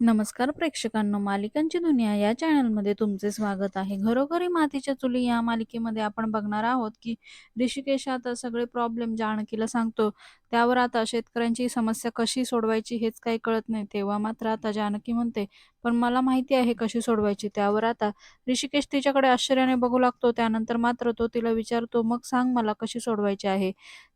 नमस्कार प्रेक्षकांनो, मालिकांची दुनिया या चॅनलमध्ये तुमचे स्वागत आहे. घरोघरी मातीच्या चुली या मालिकेमध्ये आपण बघणार आहोत, की ऋषिकेश आता सगळे प्रॉब्लेम जानकीला सांगतो. त्यावर आता शेतकऱ्यांची समस्या कशी सोडवायची हेच काही कळत नाही. तेव्हा मात्र आता जानकी म्हणते, "पण मला माहिती आहे कशी सोडवायची." त्यावर आता ऋषिकेश तिच्याकडे आश्चर्याने बघू लागतो. त्यानंतर मात्र तो तिला विचारतो, "मग सांग मला कशी सोडवायची आहे?"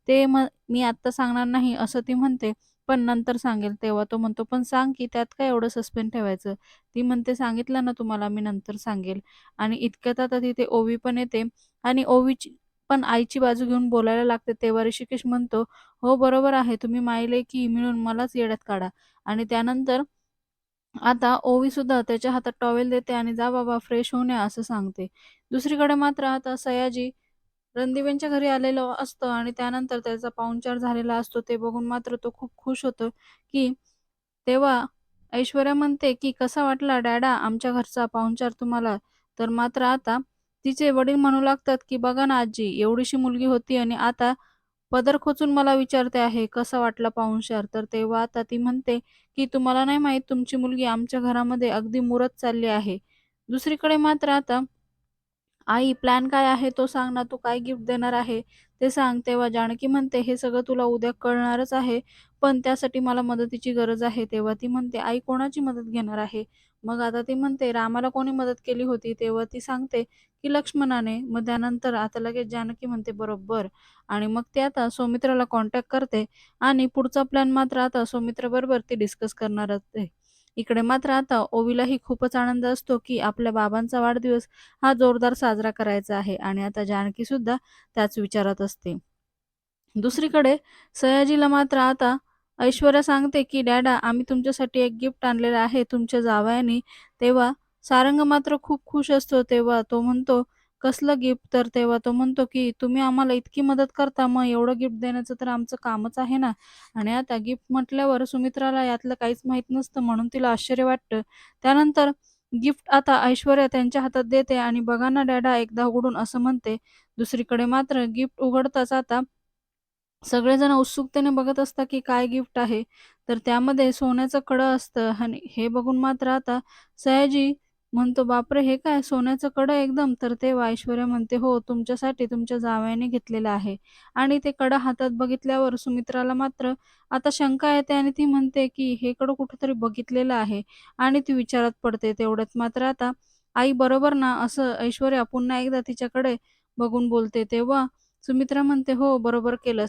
"ते म मी आत्ता सांगणार नाही," असं ती म्हणते. पण नंतर सांगेल. तेव्हा तो म्हणतो, "पण सांग की त्यात काय एवढं सस्पेंड ठेवायचं?" ती म्हणते, "सांगितलं ना तुम्हाला मी नंतर सांगेल." आणि इतक्यात आता तिथे ओवी पण येते आणि ओवीची पण आईची बाजू घेऊन बोलायला लागते. तेव्हा ऋषिकेश म्हणतो, "हो बरोबर आहे. तुम्ही माईले की मिळून मलाच येड्यात काढा." आणि त्यानंतर आता ओवी सुद्धा त्याच्या हातात टॉवेल देते आणि "जा बाबा फ्रेश होऊन या," असं सांगते. दुसरीकडे मात्र आता सयाजी रणदिव्यांच्या घरी आलेलो असतो आणि त्यानंतर त्याचा पाहुणचार झालेला असतो. ते बघून मात्र तो खूप खुश होतो, की तेव्हा ऐश्वर्या म्हणते, की "कसा वाटला डॅडा आमच्या घरचा पाहुणचार तुम्हाला?" तर मात्र आता तिचे वडील म्हणू लागतात, की "बघा ना आजी, एवढीशी मुलगी होती आणि आता पदर खोचून मला विचारते आहे, कसा वाटला पाहुणचार?" तर तेव्हा आता ती म्हणते, की "तुम्हाला नाही माहीत तुमची मुलगी आमच्या घरामध्ये अगदी मुरत चालली आहे." दुसरीकडे मात्र आता "आई प्लॅन काय आहे तो सांग ना, तू काय गिफ्ट देणार आहे ते सांग." तेव्हा जानकी म्हणते, "हे सगळं तुला उद्या कळणारच आहे, पण त्यासाठी मला मदतीची गरज आहे." तेव्हा ती म्हणते, "आई कोणाची मदत घेणार आहे?" मग आता ती म्हणते, "रामाला कोणी मदत केली होती?" तेव्हा ती सांगते, की "लक्ष्मणाने." मग त्यानंतर आता लगेच जानकी म्हणते, "बरोबर." आणि मग ती आता सौमित्राला कॉन्टॅक्ट करते आणि पुढचा प्लॅन मात्र आता सौमित्राबरोबर ती डिस्कस करणार असते. इकडे मात्र आता ओवीलाही खूपच आनंद असतो, की आपल्या बाबांचा वाढदिवस हा जोरदार साजरा करायचा आहे आणि आता जानकी सुद्धा त्याच विचारात असते. दुसरीकडे सयाजीला मात्र आता ऐश्वर्या सांगते, की "डॅडा, आम्ही तुमच्यासाठी एक गिफ्ट आणलेलं आहे तुमच्या जावयाने." तेव्हा सारंग मात्र खूप खुश असतो. तेव्हा तो म्हणतो, "कसलं गिफ्ट?" तर तेव्हा तो म्हणतो, की "तुम्ही आम्हाला इतकी मदत करता, मग एवढं गिफ्ट देण्याचं तर आमचं कामच आहे ना." आणि आता गिफ्ट म्हटल्यावर सुमित्राला यातलं काहीच माहीत नसतं, म्हणून तिला आश्चर्य वाटतं. त्यानंतर गिफ्ट आता ऐश्वर्या त्यांच्या हातात देते आणि "बघा ना डॅडा, एकदा उघडून," असं म्हणते. दुसरीकडे मात्र गिफ्ट उघडताच आता सगळेजण उत्सुकतेने बघत असतात, की काय गिफ्ट आहे. तर त्यामध्ये सोन्याचं कड़ं असतं आणि हे बघून मात्र आता सयाजी म्हणतो, "बापरे! हे काय सोन्याचं कड़ं एकदम?" तर तेव्हा ऐश्वर्या म्हणते, "हो, तुमच्यासाठी तुमच्या जावयाने घेतलेलं आहे." आणि ते कड़ं हातात बघितल्यावर सुमित्राला मात्र आता शंका येते आणि ती म्हणते, की "हे कड़ं कुठंतरी बघितलेलं आहे." आणि ती विचारात पडते. तेवढ्यात मात्र आता "आई बरोबर ना?" असं ऐश्वर्या पुन्हा एकदा तिच्याकडे बघून बोलते. तेव्हा सुमित्रा म्हणते, "हो, बरोबर केलं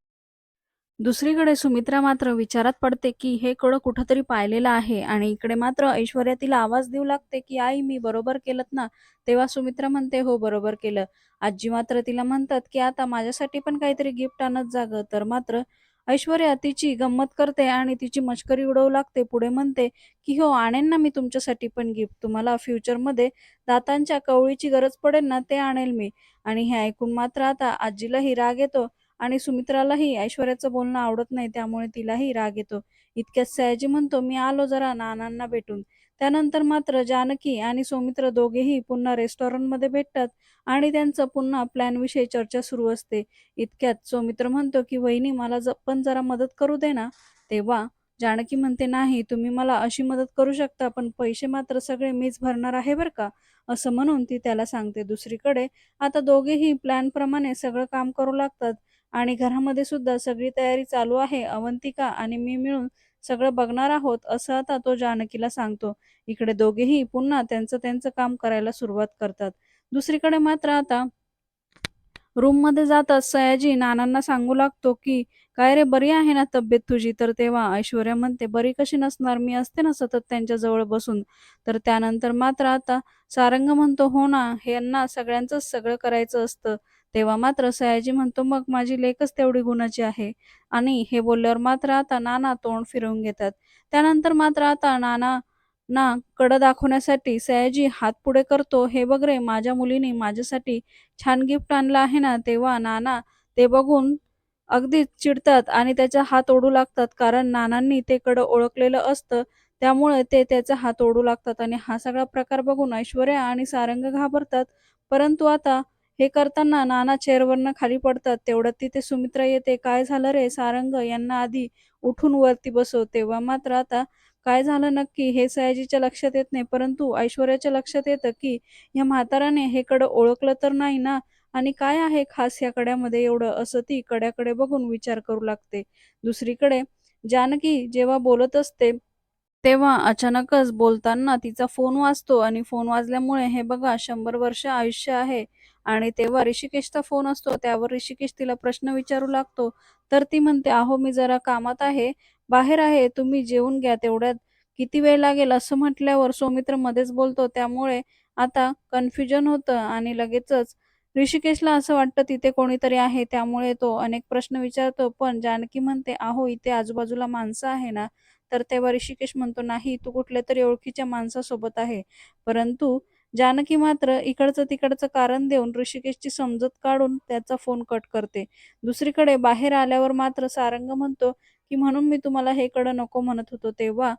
दुसरीकडे सुमित्रा मात्र विचारात पडते, की हे कड़ं कुठंतरी पाहिलेलं आहे आणि इकडे मात्र ऐश्वर्या तिला आवाज देऊ लागते, की "आई, मी बरोबर केलं ना?" तेव्हा सुमित्रा म्हणते, "हो, बरोबर केलं." आजी मात्र तिला म्हणतात, की "आता माझ्यासाठी पण काहीतरी गिफ्ट आणत जाग तर मात्र ऐश्वर्या तिची गंमत करते आणि तिची मश्करी उडवू लागते. पुढे म्हणते, की "हो, आणेन ना मी तुमच्यासाठी पण गिफ्ट. तुम्हाला फ्युचरमध्ये दातांच्या कवळीची गरज पडेल ना, ते आणेल मी." आणि हे ऐकून मात्र आता आजीलाही राग येतो आणि सुमित्रालाही ऐश्वर्याचं बोलणं आवडत नाही, त्यामुळे तिलाही राग येतो. इतक्यात सयाजी म्हणतो, "मी आलो जरा नानांना भेटून." त्यानंतर मात्र जानकी आणि सौमित्र दोघेही पुन्हा रेस्टॉरंटमध्ये भेटतात आणि त्यांचं पुन्हा प्लॅनविषयी चर्चा सुरू असते. इतक्यात सौमित्र म्हणतो, की "वहिनी मला पण जरा मदत करू दे ना." तेव्हा जानकी म्हणते, "नाही, तुम्ही मला अशी मदत करू शकता, पण पैसे मात्र सगळे मीच भरणार आहे बरं का." असं म्हणून ती त्याला सांगते. दुसरीकडे आता दोघेही प्लॅनप्रमाणे सगळं काम करू लागतात. आणि घरामध्ये सुद्धा सगळी तयारी चालू आहे. अवंतिका आणि मी मिळून सगळं बघणार आहोत, असं आता तो जानकीला सांगतो. इकडे दोघेही पुन्हा त्यांचं त्यांचं काम करायला सुरुवात करतात. दुसरीकडे मात्र आता रूममध्ये जाताच सयाजी नानांना सांगू लागतो, की "काय रे, बरी आहे ना तब्येत तुझी?" तर तेव्हा ऐश्वर्या म्हणते, "बरी कशी नसणार? मी असते ना सतत त्यांच्या जवळ बसून." तर त्यानंतर मात्र आता सारंग म्हणतो, "हो ना, यांना सगळ्यांच सगळं करायचं असतं." तेव्हा मात्र सयाजी म्हणतो, "मग माझी लेखच तेवढी गुणाची आहे." आणि हे बोलल्यावर मात्र आता नाना तोंड फिरवून घेतात. त्यानंतर मात्र आता नाना ना कडं दाखवण्यासाठी सयाजी हात पुढे करतो, "हे बघ रे, माझ्या मुलीने माझ्यासाठी छान गिफ्ट आणलं आहे ना." तेव्हा नाना ते बघून अगदीच चिडतात आणि त्याचा हात ओढू लागतात. कारण नानांनी ते कडं ओळखलेलं असतं, त्यामुळे ते त्याचा हात ओढू लागतात आणि हा सगळा प्रकार बघून ऐश्वर्या आणि सारंग घाबरतात. परंतु आता हे करताना नाना चेअरवरनं खाली पडतात. तेवढ्यात तिथे सुमित्रा येते. "काय झालं रे सारंग? यांना आधी उठून वरती बसव." तेव्हा मात्र आता काय झालं नक्की हे सयाजीच्या लक्षात येत नाही. परंतु ऐश्वर्याच्या लक्षात येतं, की ह्या म्हाताराने हे कडं ओळखलं तर नाही ना? आणि काय आहे खास या कड्यामध्ये एवढं? असं ती कड्याकडे बघून विचार करू लागते. दुसरीकडे जानकी जेव्हा बोलत असते, तेव्हा अचानकच बोलताना तिचा फोन वाजतो आणि फोन वाजल्यामुळे हे बघा शंभर वर्ष आयुष्य आहे आणि तेव्हा ऋषिकेशचा फोन असतो. त्यावर ऋषिकेश तिला प्रश्न विचारू लागतो. तर ती म्हणते, "अहो, मी जरा कामात आहे, बाहेर आहे. तुम्ही जेवून घ्या तेवढ्यात. किती वेळ लागेल?" असं म्हटल्यावर सौमित्र मध्येच बोलतो. त्यामुळे आता कन्फ्युजन होतं आणि लगेचच ऋषिकेशला असं वाटतं तिथे कोणीतरी आहे. त्यामुळे तो अनेक प्रश्न विचारतो. पण जानकी म्हणते, "अहो, इथे आजूबाजूला माणसं आहे ना?" तर तेव्हा ऋषिकेश म्हणतो, "नाही, तू कुठल्यातरी ओळखीच्या माणसासोबत आहे." परंतु जानकी मात्र इकडचं-तिकडचं कारण देऊन ऋषिकेशची समजत काढून त्याचा फोन कट करते. दुसरीकडे बाहेर आल्यावर मात्र सारंग म्हणतो, की "म्हणून मी तुम्हाला हे कडं नको म्हणत होतो." तेव्हा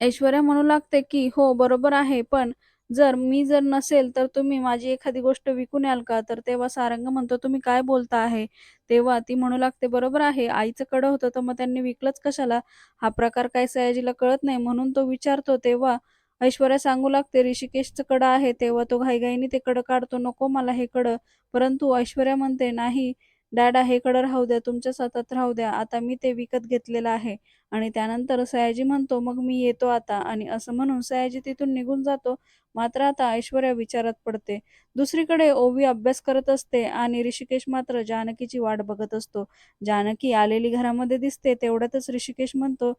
ऐश्वर्या म्हणू लागते, की "हो, बरोबर आहे. पण जर मी जर नसेल, तर तुम्ही माझी एखादी गोष्ट विकून याल का?" तर तेव्हा सारंग म्हणतो, "तुम्ही काय बोलता आहे?" तेव्हा ती म्हणू लागते, "बरोबर आहे. आईचं कडं होतं, तर मग त्यांनी विकलंच कशाला? हा प्रकार काय सयाजीला कळत नाही, म्हणून तो विचारतो." तेव्हा ऐश्वर्या सांगू लागते, "ऋषिकेशचं कडं आहे." तेव्हा तो घाईघाईने ते कडं काढतो, "नको मला हे कडं." परंतु ऐश्वर्या म्हणते, "नाही डॅडा, हे कडं राहू द्या. तुमच्या सतत राहू द्या. आता मी ते विकत घेतलेलं आहे." आणि त्यानंतर सयाजी म्हणतो, "मग मी येतो आता." आणि असं म्हणून सयाजी तिथून निघून जातो. मात्र आता ऐश्वर्या विचारात पडते. दुसरीकडे ओवी अभ्यास करत असते आणि ऋषिकेश मात्र जानकीची वाट बघत असतो. जानकी आलेली घरामध्ये दिसते. तेवढ्यातच ऋषिकेश म्हणतो,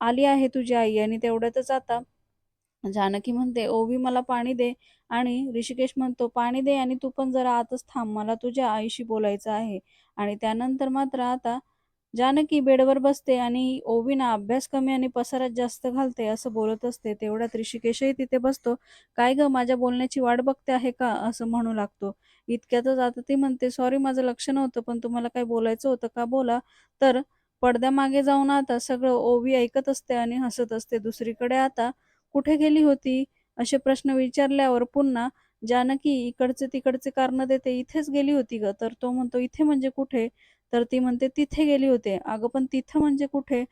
"आली आहे तुझी आई." आणि तेवढ्यातच आता जानकी म्हणते, "ओवी मला पाणी दे." आणि ऋषिकेश म्हणतो, "पाणी दे आणि तू पण जरा आतच थांब. मला तुझ्या आईशी बोलायचं आहे." आणि त्यानंतर मात्र आता जानकी बेडवर बसते आणि ओवी ना अभ्यास कमी आणि पसारात जास्त घालते असं बोलत असते. तेवढ्यात ऋषिकेशही तिथे बसतो. "काय गं, माझ्या बोलण्याची वाट बघते आहे का?" असं म्हणू लागतो. इतक्यातच आता ती म्हणते, "सॉरी, माझं लक्ष नव्हतं. पण तुम्हाला काय बोलायचं होतं का? बोला." तर पडद्यामागे जाऊन आता सगळं ओवी ऐकत असते आणि हसत असते. दुसरीकडे आता "कुठे गेली होती?" असे प्रश्न विचारल्यावर पुन्हा जानकी इकडचे-तिकडचे कारण देते. "इथेच गेली होती ग तर तो म्हणतो, "इथे म्हणजे कुठे?" तर ती म्हणते, "तिथे गेली होते." "अगं, पण तिथं म्हणजे कुठे?"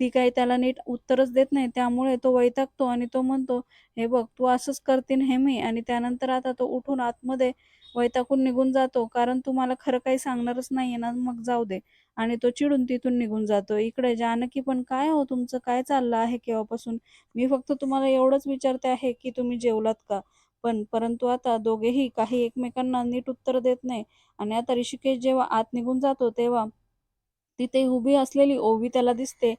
ती काही त्याला नीट उत्तरच देत नाही. त्यामुळे तो वैतागतो आणि तो म्हणतो, "हे बघ, तू असंच करते नेहमी." आणि त्यानंतर आता तो उठून आतमध्ये वैतागून निघून जातो. "कारण तुम्हाला खरं काही सांगणारच नाहीये ना, मग जाऊ दे." आणि तो चिडून तिथून निघून जातो. इकडे जानकी पण, "काय हो तुमचं? काय चाललं आहे केव्हापासून? मी फक्त तुम्हाला एवढंच विचारते आहे, की तुम्ही जेवलात का?" पण परंतु आता दोघेही काही एकमेकांना नीट उत्तर देत नाही. आणि आता ऋषिकेश जेव्हा आत निघून जातो, तेव्हा तिथे उभी असलेली ओवी त्याला दिसते.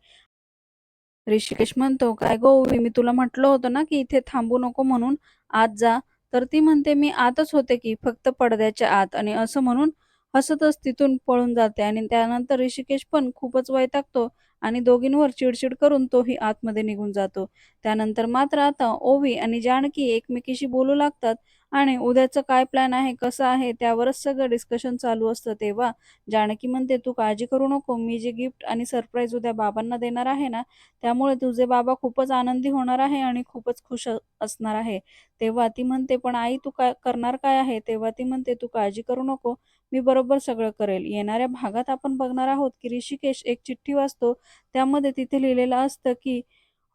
ऋषिकेश म्हणतो, "काय गो ओवी, मी तुला म्हटलं होतं ना, की इथे थांबू नको म्हणून, आत जा." तर ती म्हणते, "मी आतच होते की, फक्त पडद्याच्या आत." आणि असं म्हणून हसतच तिथून पळून जाते. आणि त्यानंतर ऋषिकेश पण खूपच वैतागतो आणि दोघींवर चिडचिड करून तोही आतमध्ये निघून जातो. त्यानंतर मात्र आता ओवी आणि जानकी एकमेकीशी बोलू लागतात आणि उद्याचं काय प्लॅन आहे, कसं आहे, त्यावरच सगळं डिस्कशन चालू असतं. तेव्हा जानकी म्हणते, "तू काळजी करू नको. मी जे गिफ्ट आणि सरप्राईज उद्या बाबांना देणार आहे ना, त्यामुळे तुझे बाबा खूपच आनंदी होणार आहे आणि खूपच खुश असणार आहे." तेव्हा ती म्हणते, "पण आई, तू काय करणार काय आहे?" तेव्हा ती म्हणते, "तू काळजी करू नको. मी बरोबर सगळं करेल." येणाऱ्या भागात आपण बघणार आहोत, की ऋषिकेश एक चिठ्ठी वाचतो. त्यामध्ये तिथे लिहिलेलं असतं, की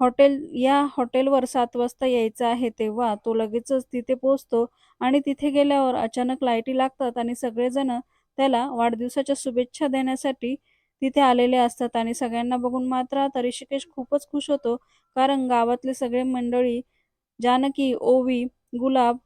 हॉटेल या हॉटेलवर सात वाजता यायचं आहे. तेव्हा तो लगेचच तिथे पोहोचतो आणि तिथे गेल्यावर अचानक लाईटी लागतात आणि सगळेजण त्याला वाढदिवसाच्या शुभेच्छा देण्यासाठी तिथे आलेले असतात. आणि सगळ्यांना बघून मात्र आता ऋषिकेश खूपच खुश होतो. कारण गावातले सगळे मंडळी जानकी, ओवी, गुलाब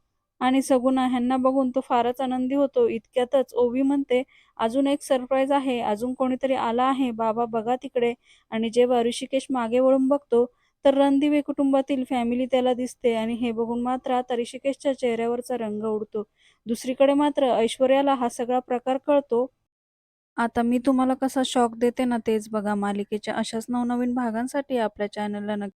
आणि सगुणा ह्यांना बघून तो फारच आनंदी होतो. इतक्यातच ओवी म्हणते, "अजून एक सरप्राईज आहे. अजून कोणीतरी आला आहे. बाबा बघा तिकडे." आणि जेव्हा ऋषिकेश मागे वळून बघतो, तर रणदिवे कुटुंबातील फॅमिली त्याला दिसते. आणि हे बघून मात्र आता ऋषिकेशच्या चेहऱ्यावरचा रंग उडतो. दुसरीकडे मात्र ऐश्वर्याला हा सगळा प्रकार कळतो. आता मी तुम्हाला कसा शॉक देते ना, तेच बघा. मालिकेच्या अशाच नवनवीन भागांसाठी आपल्या चॅनलला नक्की